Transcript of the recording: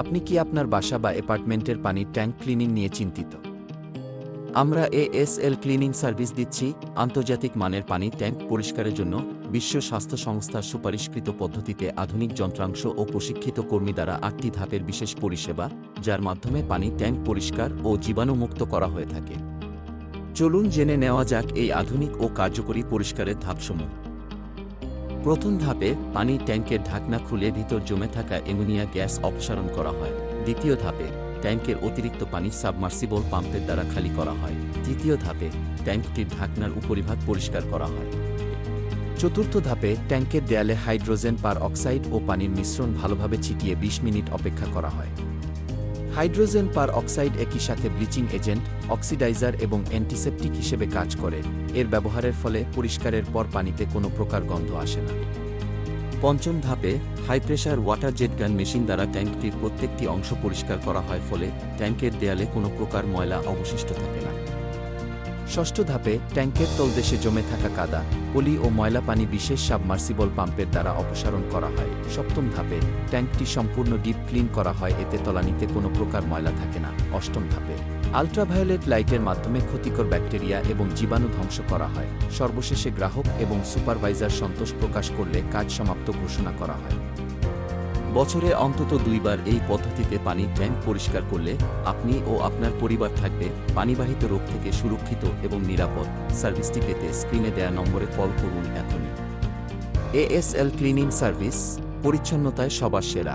আপনি কি আপনার বাসা বা অ্যাপার্টমেন্টের পানির ট্যাঙ্ক ক্লিনিং নিয়ে চিন্তিত? আমরা এএসএল ক্লিনিং সার্ভিস দিচ্ছি, আন্তর্জাতিক মানের পানির ট্যাঙ্ক পরিষ্কারের জন্য, বিশ্ব স্বাস্থ্য সংস্থার সুপারিশকৃত পদ্ধতিতে আধুনিক যন্ত্রাংশ ও প্রশিক্ষিত কর্মী দ্বারা আটটি ধাপের বিশেষ পরিষেবা, যার মাধ্যমে পানির ট্যাঙ্ক পরিষ্কার ও জীবাণুমুক্ত করা হয়ে থাকে। চলুন জেনে নেওয়া যাক এই আধুনিক ও কার্যকরী পরিষ্কারের ধাপসমূহ। প্রথম ধাপে পানির ট্যাঙ্কের ঢাকনা খুলে ভিতর জমে থাকা অ্যামোনিয়া গ্যাস অপসারণ করা হয়। দ্বিতীয় ধাপে ট্যাঙ্কের অতিরিক্ত পানি সাবমার্সিবল পাম্পের দ্বারা খালি করা হয়। তৃতীয় ধাপে ট্যাঙ্কটির ঢাকনার উপরিভাগ পরিষ্কার করা হয়। চতুর্থ ধাপে ট্যাঙ্কের দেয়ালে হাইড্রোজেন পার অক্সাইড ও পানির মিশ্রণ ভালোভাবে ছিটিয়ে ২০ মিনিট অপেক্ষা করা হয়। হাইড্রোজেন পার অক্সাইড একই সাথে ব্লিচিং এজেন্ট, অক্সিডাইজার এবং অ্যান্টিসেপটিক হিসেবে কাজ করে। এর ব্যবহারের ফলে পরিষ্কারের পর পানিতে কোনো প্রকার গন্ধ আসে না। পঞ্চম ধাপে high pressure water jet gun machine দ্বারা ট্যাঙ্কটির প্রত্যেকটি অংশ পরিষ্কার করা হয়, ফলে ট্যাঙ্কের দেয়ালে কোনো প্রকার ময়লা অবশিষ্ট থাকে না। ষষ্ঠ ধাপে ট্যাঙ্কের তলদেশে জমে থাকা কাদা, পলি ও ময়লা পানি বিশেষ সাবমার্সিবল পাম্পের দ্বারা অপসারণ করা হয়। সপ্তম ধাপে ট্যাঙ্কটি সম্পূর্ণ ডিপ ক্লিন করা হয়, এতে তলানিতে কোনো প্রকার ময়লা থাকে না। অষ্টম ধাপে আলট্রাভায়োলেট লাইটের মাধ্যমে ক্ষতিকর ব্যাকটেরিয়া এবং জীবাণু ধ্বংস করা হয়। সর্বশেষে গ্রাহক এবং সুপারভাইজার সন্তোষ প্রকাশ করলে কাজ সমাপ্ত ঘোষণা করা হয়। বছরে অন্তত দুইবার এই পদ্ধতিতে পানি ট্যাঙ্ক পরিষ্কার করলে আপনি ও আপনার পরিবার থাকবে পানিবাহিত রোগ থেকে সুরক্ষিত এবং নিরাপদ। সার্ভিসটি পেতে স্ক্রিনে দেয়া নম্বরে কল করুন এখনই। এএসএল ক্লিনিং সার্ভিস, পরিচ্ছন্নতায় সবার সেরা।